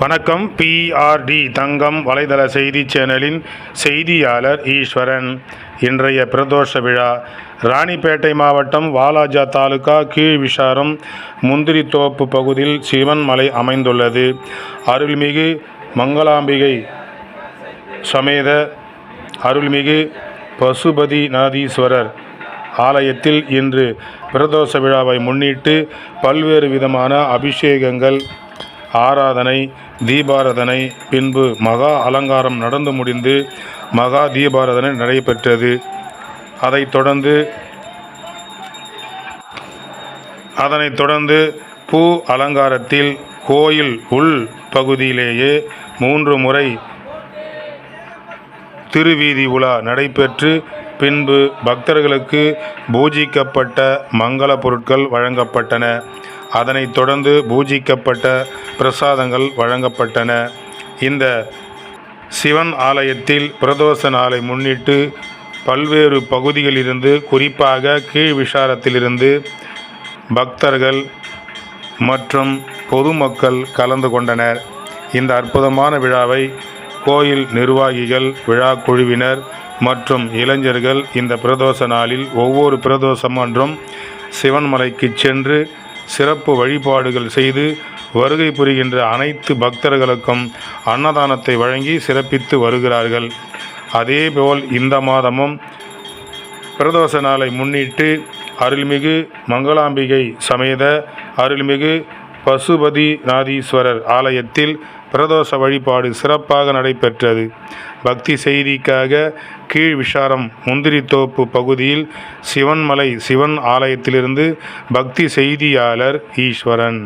வணக்கம் பிஆர்டி தங்கம் வலைதள செய்தி சேனலின் செய்தியாளர் ஈஸ்வரன். இன்றைய பிரதோஷ விழா. ராணிப்பேட்டை மாவட்டம் வாலாஜா தாலுகா கீழ்விஷாரம் முந்திரித்தோப்பு பகுதியில் சிவன்மலை அமைந்துள்ளது. அருள்மிகு மங்களாம்பிகை சமேத அருள்மிகு பசுபதிநாதீஸ்வரர் ஆலயத்தில் இன்று பிரதோஷ விழாவை முன்னிட்டு பல்வேறு விதமான அபிஷேகங்கள் ஆராதனை தீபாராதனை பின்பு மகா அலங்காரம் நடந்து முடிந்து மகா தீபாராதனை நடைபெற்றது. அதைத் தொடர்ந்து அதனைத் தொடர்ந்து பூ அலங்காரத்தில் கோயில் உள் பகுதியிலேயே மூன்று முறை திருவீதி உலா நடைபெற்று பின்பு பக்தர்களுக்கு பூஜிக்கப்பட்ட மங்கள பொருட்கள் வழங்கப்பட்டன. அதனைத் தொடர்ந்து பூஜிக்கப்பட்ட பிரசாதங்கள் வழங்கப்பட்டன. இந்த சிவன் ஆலயத்தில் பிரதோஷ நாளை முன்னிட்டு பல்வேறு பகுதிகளிலிருந்து குறிப்பாக கீழ் விசாரத்திலிருந்து பக்தர்கள் மற்றும் பொதுமக்கள் கலந்து கொண்டனர். இந்த அற்புதமான விழாவை கோயில் நிர்வாகிகள் விழா குழுவினர் மற்றும் இளைஞர்கள் இந்த பிரதோஷ நாளில் ஒவ்வொரு பிரதோஷம் அன்றும் சிவன்மலைக்கு சென்று சிறப்பு வழிபாடுகள் செய்து வருகை புரிகின்ற அனைத்து பக்தர்களுக்கும் அன்னதானத்தை வழங்கி சிறப்பித்து வருகிறார்கள். அதேபோல் இந்த மாதமும் பிரதோஷ நாளை முன்னிட்டு அருள்மிகு மங்களாம்பிகை சமேத அருள்மிகு பசுபதிநாதீஸ்வரர் ஆலயத்தில் பிரதோஷ வழிபாடு சிறப்பாக நடைபெற்றது. பக்தி செய்திக்காக கீழ் விஷாரம் முந்திரித்தோப்பு பகுதியில் சிவன்மலை சிவன் ஆலயத்திலிருந்து பக்தி செய்தியாளர் ஈஸ்வரன்.